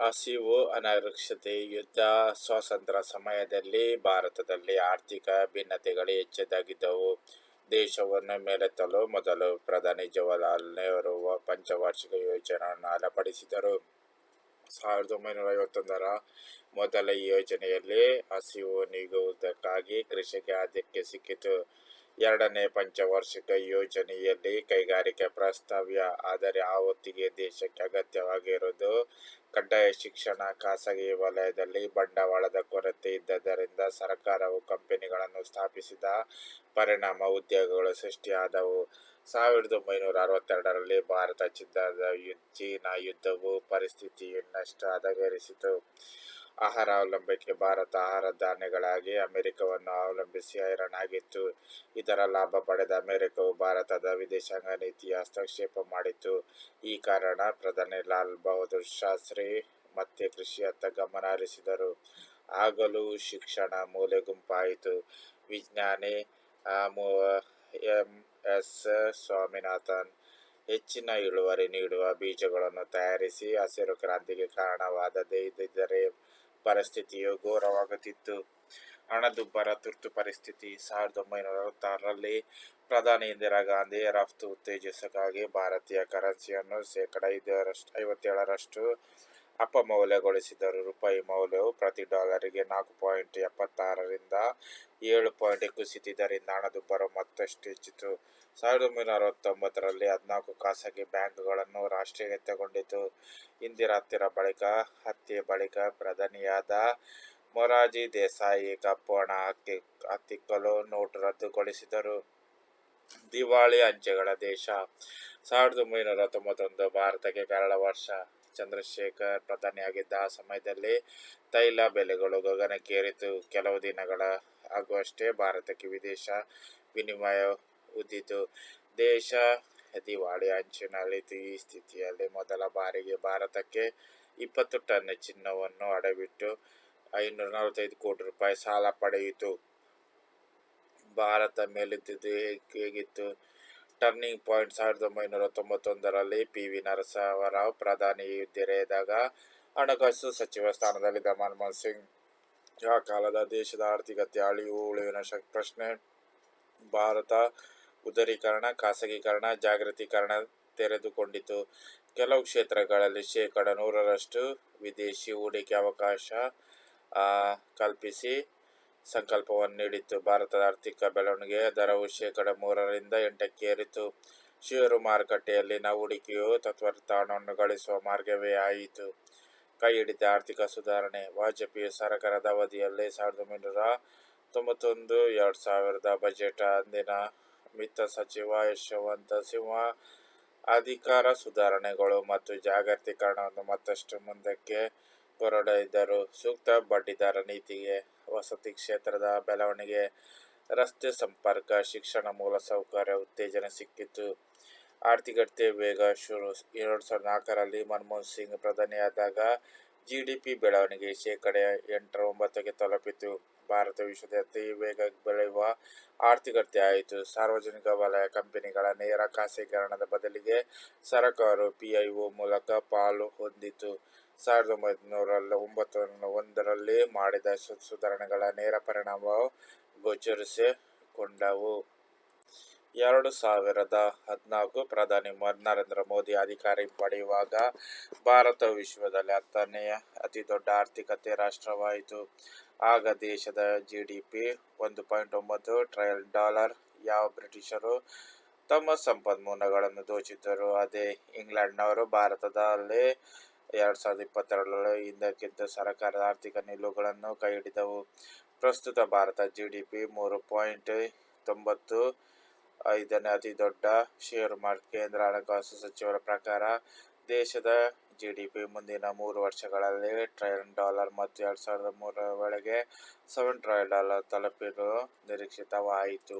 ಹಸಿವು ಅನಕ್ಷರತೆ ಯುದ್ಧ, ಸ್ವಾತಂತ್ರ್ಯ ಸಮಯದಲ್ಲಿ ಭಾರತದಲ್ಲಿ ಆರ್ಥಿಕ ಭಿನ್ನತೆಗಳು ಹೆಚ್ಚದಾಗಿದ್ದವು ದೇಶವನ್ನು ಮೇಲೆತ್ತಲು ಮೊದಲು ಪ್ರಧಾನಿ ಜವಾಹರಲಾಲ್ ನೆಹರು ಪಂಚವಾರ್ಷಿಕ ಯೋಜನೆಯನ್ನು ಅಳಪಡಿಸಿದರು ಸಾವಿರದ ಒಂಬೈನೂರ ಐವತ್ತೊಂದರ ಮೊದಲ ಯೋಜನೆಯಲ್ಲಿ ಹಸಿವು ನೀಗುವುದಕ್ಕಾಗಿ ಕೃಷಿಗೆ ಆದ್ಯತೆ ಸಿಕ್ಕಿತು. ಎರಡನೇ ಪಂಚವಾರ್ಷಿಕ ಯೋಜನೆಯಲ್ಲಿ ಕೈಗಾರಿಕೆ ಪ್ರಸ್ತಾವ್ಯ, ಆದರೆ ಆ ಹೊತ್ತಿಗೆ ದೇಶಕ್ಕೆ ಅಗತ್ಯವಾಗಿರುವುದು ಕಡ್ಡಾಯ ಶಿಕ್ಷಣ, ಖಾಸಗಿ ವಲಯದಲ್ಲಿ ಬಂಡವಾಳದ ಕೊರತೆ ಇದ್ದದರಿಂದ ಸರ್ಕಾರವು ಕಂಪನಿಗಳನ್ನು ಸ್ಥಾಪಿಸಿದ ಪರಿಣಾಮ ಉದ್ಯೋಗಗಳು ಸೃಷ್ಟಿಯಾದವು. ಸಾವಿರದ ಒಂಬೈನೂರ ಅರವತ್ತೆರಡರಲ್ಲಿ ಭಾರತ ಚಿನ್ನದ ಚೀನಾ ಯುದ್ಧವು ಪರಿಸ್ಥಿತಿ ಇನ್ನಷ್ಟು ಹದಗೆಡಿಸಿತು. ಆಹಾರ ಅವಲಂಬಕ್ಕೆ ಭಾರತ ಆಹಾರ ಧಾನ್ಯಗಳಾಗಿ ಅಮೆರಿಕವನ್ನು ಅವಲಂಬಿಸಿ ಹೈರಾಣಾಗಿತ್ತು. ಇದರ ಲಾಭ ಪಡೆದ ಅಮೆರಿಕವು ಭಾರತದ ವಿದೇಶಾಂಗ ನೀತಿಯ ಹಸ್ತಕ್ಷೇಪ ಮಾಡಿತ್ತು. ಈ ಕಾರಣ ಪ್ರಧಾನಿ ಲಾಲ್ ಬಹದ್ದೂರ್ ಶಾಸ್ತ್ರಿ ಮತ್ತೆ ಕೃಷಿಯತ್ತ ಗಮನ ಹರಿಸಿದರು. ಆಗಲೂ ಶಿಕ್ಷಣ ಮೂಲೆ ಗುಂಪಾಯಿತು. ವಿಜ್ಞಾನಿ ಎಂ, ಎಸ್, ಸ್ವಾಮಿನಾಥನ್ ಹೆಚ್ಚಿನ ಇಳುವರಿ ನೀಡುವ ಬೀಜಗಳನ್ನು ತಯಾರಿಸಿ ಹಸಿರು ಕ್ರಾಂತಿಗೆ ಕಾರಣವಾದದೇ ಇದ್ದಿದ್ದರೆ ಪರಿಸ್ಥಿತಿಯು ಘೋರವಾಗುತ್ತಿತ್ತು. ಹಣದುಬ್ಬರ, ತುರ್ತು ಪರಿಸ್ಥಿತಿ. ಸಾವಿರದ ಒಂಬೈನೂರ ಅರವತ್ತಾರರಲ್ಲಿ ಪ್ರಧಾನಿ ಇಂದಿರಾ ಗಾಂಧಿ ರಫ್ತು ಉತ್ತೇಜಿಸಕ್ಕಾಗಿ ಭಾರತೀಯ ಕರೆನ್ಸಿಯನ್ನು ಶೇಕಡ ಐದರಷ್ಟು ಐವತ್ತೇಳರಷ್ಟು ಅಪಮೌಲ್ಯಗೊಳಿಸಿದರು. ರೂಪಾಯಿ ಮೌಲ್ಯವು ಪ್ರತಿ ಡಾಲರಿಗೆ ನಾಲ್ಕು ಪಾಯಿಂಟ್ ಎಪ್ಪತ್ತಾರರಿಂದ ಏಳು ಪಾಯಿಂಟ್ ಕುಸಿತಿದ್ದರಿಂದ ಹಣದುಬ್ಬರ ಮತ್ತಷ್ಟು ಹೆಚ್ಚಿತು. ಸಾವಿರದ ಒಂಬೈನೂರ ಅರವತ್ತೊಂಬತ್ತರಲ್ಲಿ ಹದಿನಾಲ್ಕು ಖಾಸಗಿ ಬ್ಯಾಂಕ್ಗಳನ್ನು ರಾಷ್ಟ್ರೀಯತೆಗೊಂಡಿತು ಇಂದಿರಾ ಹತ್ತಿರ ಬಳಿಕ, ಹತ್ಯೆ ಬಳಿಕ ಪ್ರಧಾನಿಯಾದ ಮೊರಾರ್ಜಿ ದೇಸಾಯಿ ಕಪ್ಪು ಹಣ ಹತ್ತಿ, ಹತ್ತಿಕ್ಕಲು ನೋಟು ರದ್ದುಗೊಳಿಸಿದರು. ದಿವಾಳಿ ಅಂಚೆಗಳ ದೇಶ. ಸಾವಿರದ ಒಂಬೈನೂರ ತೊಂಬತ್ತೊಂದು ಭಾರತಕ್ಕೆ ಕಳೆದ ವರ್ಷ ಚಂದ್ರಶೇಖರ್ ಪ್ರಧಾನಿಯಾಗಿದ್ದ ಆ ಸಮಯದಲ್ಲಿ ತೈಲ ಬೆಲೆಗಳು ಗಗನಕ್ಕೇರಿತು. ಕೆಲವು ದಿನಗಳ ಆಗುವಷ್ಟೇ ಭಾರತಕ್ಕೆ ವಿದೇಶ ವಿನಿಮಯ ಉದ್ದಿತು. ದೇಶ ದಿವಾಳಿ ಅಂಚಿನಲ್ಲಿ ಈ ಸ್ಥಿತಿಯಲ್ಲಿ ಮೊದಲ ಬಾರಿಗೆ ಭಾರತಕ್ಕೆ ಇಪ್ಪತ್ತು ಟನ್ ಚಿನ್ನವನ್ನು ಅಡವಿಟ್ಟು ಐನೂರ ನಲವತ್ತೈದು ಕೋಟಿ ರೂಪಾಯಿ ಸಾಲ ಪಡೆಯಿತು. ಭಾರತ ಮೇಲಿದ್ದು ಹೇಗ್- ಹೇಗಿತ್ತು? ಟರ್ನಿಂಗ್ ಪಾಯಿಂಟ್ ಸಾವಿರದ ಒಂಬೈನೂರ ತೊಂಬತ್ತೊಂದರಲ್ಲಿ ಪಿ. ವಿ. ನರಸಿಂಹರಾವ್ ಪ್ರಧಾನಿ ಹುದ್ದೆರೆದಾಗ ಹಣಕಾಸು ಸಚಿವ ಸ್ಥಾನದಲ್ಲಿದ್ದ ಮನಮೋಹನ್ ಸಿಂಗ್. ಆ ಕಾಲದ ದೇಶದ ಆರ್ಥಿಕತೆ, ಅಳಿವು, ಉಳಿವಿನ ಪ್ರಶ್ನೆ, ಭಾರತ ಉದರೀಕರಣ, ಖಾಸಗೀಕರಣ, ಜಾಗೃತೀಕರಣ ತೆರೆದುಕೊಂಡಿತು. ಕೆಲವು ಕ್ಷೇತ್ರಗಳಲ್ಲಿ ಶೇಕಡ ನೂರರಷ್ಟು ವಿದೇಶಿ ಹೂಡಿಕೆ ಅವಕಾಶ ಕಲ್ಪಿಸಿ ಸಂಕಲ್ಪವನ್ನು ನೀಡಿತು ಭಾರತದ ಆರ್ಥಿಕ ಬೆಳವಣಿಗೆಯ ದರವು ಶೇಕಡ ಮೂರರಿಂದ ಎಂಟಕ್ಕೆ ಏರಿತು. ಷೇರು ಮಾರುಕಟ್ಟೆಯಲ್ಲಿನ ಹೂಡಿಕೆಯು ತತ್ವರಿತ ಹಣವನ್ನು ಗಳಿಸುವ ಮಾರ್ಗವೇ ಆಯಿತು. ಕೈ ಹಿಡಿದ ಆರ್ಥಿಕ ಸುಧಾರಣೆ, ವಾಜಪೇಯಿ ಸರ್ಕಾರದ ಅವಧಿಯಲ್ಲಿ ಸಾವಿರದ ಒಂಬೈನೂರ ತೊಂಬತ್ತೊಂದು, ಎರಡು ಸಾವಿರದ ಬಜೆಟ್ ಅಂದಿನ ವಿತ್ತ ಸಚಿವ ಯಶವಂತ ಸಿಂಹ ಅಧಿಕಾರ ಸುಧಾರಣೆಗಳು ಮತ್ತು ಜಾಗತೀಕರಣವನ್ನು ಮತ್ತಷ್ಟು ಮುಂದಕ್ಕೆ ಹೊರಡಿದ್ದರು ಸೂಕ್ತ ಬಡ್ಡಿದರ ನೀತಿಗೆ ವಸತಿ ಕ್ಷೇತ್ರದ ಬೆಳವಣಿಗೆ, ರಸ್ತೆ ಸಂಪರ್ಕ, ಶಿಕ್ಷಣ ಮೂಲಸೌಕರ್ಯ ಉತ್ತೇಜನ ಸಿಕ್ಕಿತು. ಆರ್ಥಿಕತೆ ವೇಗ ಶುರು. ಎರಡು ಸಾವಿರದ ನಾಲ್ಕರಲ್ಲಿ ಮನಮೋಹನ್ ಸಿಂಗ್ ಪ್ರಧಾನಿಯಾದಾಗ ಜಿ ಡಿ ಪಿ ಬೆಳವಣಿಗೆ ಶೇಕಡ ಎಂಟರ ಒಂಬತ್ತಕ್ಕೆ ತಲುಪಿತು. ಭಾರತ ವಿಶ್ವದ ಅತಿ ವೇಗ ಬೆಳೆಯುವ ಆರ್ಥಿಕತೆ ಆಯಿತು ಸಾರ್ವಜನಿಕ ವಲಯ ಕಂಪನಿಗಳ ನೇರ ಖಾಸಗೀಕರಣದ ಬದಲಿಗೆ ಸರಕಾರವು ಪಿಐಒ ಮೂಲಕ ಪಾಲು ಹೊಂದಿತು. ಸಾವಿರದ ಒಂಬೈನೂರ ಒಂಬತ್ತು ಒಂದರಲ್ಲಿ ಮಾಡಿದ ಸುಧಾರಣೆಗಳ ನೇರ ಪರಿಣಾಮ ಗೋಚರಿಸಿಕೊಂಡವು. ಎರಡು ಸಾವಿರದ ಹದಿನಾಲ್ಕು ಪ್ರಧಾನಿ ನರೇಂದ್ರ ಮೋದಿ ಅಧಿಕಾರ ಪಡೆಯುವಾಗ ಭಾರತ ವಿಶ್ವದಲ್ಲಿ ಹತ್ತನೆಯ ಅತಿ ದೊಡ್ಡ ಆರ್ಥಿಕತೆ ರಾಷ್ಟ್ರವಾಯಿತು. ಆಗ ದೇಶದ ಜಿ ಡಿ ಪಿ ಒಂದು ಪಾಯಿಂಟ್ ಒಂಬತ್ತು ಟ್ರಯಲ್ ಡಾಲರ್, ಯಾವ ಬ್ರಿಟಿಷರು ತಮ್ಮ ಸಂಪನ್ಮೂಲಗಳನ್ನು ದೋಚಿದ್ದರು. ಅದೇ ಇಂಗ್ಲೆಂಡ್ನವರು ಭಾರತದಲ್ಲಿ ಎರಡು ಸಾವಿರದ ಇಪ್ಪತ್ತೆರಡರಲ್ಲಿ ಹಿಂದಕ್ಕಿದ್ದ ಸರ್ಕಾರದ ಆರ್ಥಿಕ ನಿಲುವುಗಳನ್ನು ಕೈಹಿಡಿದವು. ಪ್ರಸ್ತುತ ಭಾರತ ಜಿ ಡಿ ಪಿ ಮೂರು ಪಾಯಿಂಟ್ ತೊಂಬತ್ತು ಐದನೇ ಅತಿ ದೊಡ್ಡ ಷೇರು ಮಾರ್ಕೆಟ್ ಕೇಂದ್ರ ಹಣಕಾಸು ಸಚಿವರ ಪ್ರಕಾರ ದೇಶದ ಜಿ ಡಿ ಪಿ ಮುಂದಿನ ಮೂರು ವರ್ಷಗಳಲ್ಲಿ ಟ್ರಿಲಿಯನ್ ಡಾಲರ್ ಮತ್ತು ಎರಡು ಸಾವಿರದ ಮೂರರ ಒಳಗೆ ಸೆವೆನ್ ಟ್ರಿಲಿಯನ್ ಡಾಲರ್ ತಲುಪಿರುವ ನಿರೀಕ್ಷಿತವಾಯಿತು.